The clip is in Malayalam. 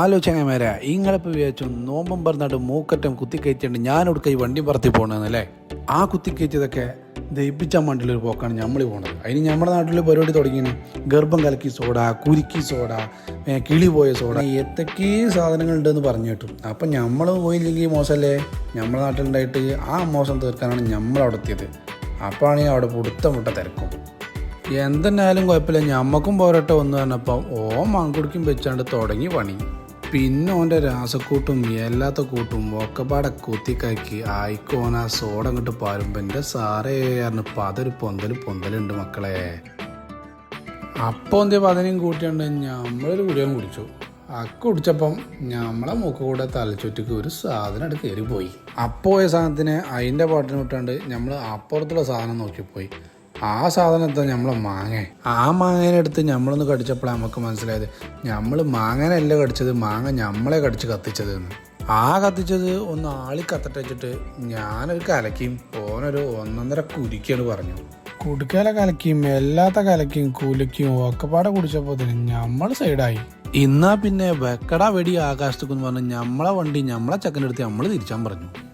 ആലോചനമാരാ ഇങ്ങളിപ്പോൾ വിചാരിച്ചു നോമ്പം പറഞ്ഞിട്ട് മൂക്കറ്റം കുത്തിക്കയറ്റിയിട്ട് ഞാൻ കൊടുക്ക ഈ വണ്ടി പറത്തി പോകണമെന്നല്ലേ ആ കുത്തിക്കയറ്റിയതൊക്കെ ദയിപ്പിച്ച മണ്ടിലൊരു പോക്കാണ് നമ്മൾ പോണത്. അതിന് നമ്മുടെ നാട്ടിൽ പരിപാടി തുടങ്ങിയാണ് ഗർഭം കലക്കി സോഡ കുരുക്കി സോഡ കിളി പോയ സോഡ. എത്തൊക്കെ സാധനങ്ങളുണ്ടെന്ന് പറഞ്ഞു കേട്ടു. അപ്പം നമ്മൾ പോയില്ലെങ്കിൽ മോശമല്ലേ നമ്മുടെ നാട്ടിലുണ്ടായിട്ട് ആ മോശം തീർക്കാനാണ് നമ്മൾ അവിടെ എത്തിയത്. അപ്പോഴാണ് അവിടെ പൊടുത്ത മുട്ട തിരക്കും. എന്തെന്നായാലും കുഴപ്പമില്ല. ഞമ്മക്കും പോരട്ടെ ഒന്ന് പറഞ്ഞപ്പോൾ ഓ മൺകുടിക്കും വെച്ചാണ്ട് തുടങ്ങി പണി. പിന്നെ ഓന്റെ രാസക്കൂട്ടും എല്ലാത്ത കൂട്ടും ഒക്കെപ്പാടെ കുത്തിക്കാക്കി. ആയിക്കോന സോഡ അങ്ങോട്ട് പാരുമ്പോൾ എന്റെ സാറേ പറഞ്ഞപ്പോൾ അതൊരു പൊന്തൽ പൊന്തലുണ്ട് മക്കളെ. അപ്പോൾ എന്തേ പതിനേം കൂട്ടിയുണ്ട് നമ്മളൊരു കുടിയും കുടിച്ചു. അക്ക കുടിച്ചപ്പം നമ്മളെ മൂക്ക് കൂടെ തലച്ചുറ്റിക്ക് ഒരു സാധനം എടുത്ത് കയറിപ്പോയി അപ്പോൾ പോയ സാധനത്തിന് അതിന്റെ പാട്ടിന് വിട്ടാണ്ട് നമ്മൾ അപ്പുറത്തുള്ള സാധനം നോക്കിപ്പോയി. ആ സാധനത്തെ നമ്മൾ മാങ്ങ? ആ മാങ്ങേനെടുത്ത് നമ്മളൊന്ന് കടിച്ചപ്പോഴാണ് നമുക്ക് മനസ്സിലായത്. നമ്മൾ മാങ്ങനല്ല കടിച്ചത്? മാങ്ങ നമ്മളെ കടിച്ച് കത്തിച്ചത് എന്ന്. ആ കത്തിച്ചത് ഒന്ന് ആളി കത്തട്ടെ വെച്ചിട്ട് ഞാനൊരു കലക്കിയും ഓനൊരു ഒന്നൊന്നര കുരിക്കാണ് പറഞ്ഞു. കുടുക്കല കലക്കിയും എല്ലാത്ത കലക്കിയും കുലുക്കിയും ഒക്കെപ്പാടെ കുടിച്ചപ്പോൾ തന്നെ നമ്മൾ സൈഡായി. ഇന്നാ പിന്നെ വെക്കട വെടി ആകാശത്തേക്കെന്ന് പറഞ്ഞ് നമ്മളെ വണ്ടി നമ്മളെ ചക്കനെടുത്ത് നമ്മൾ തിരിച്ചാൻ പറഞ്ഞു.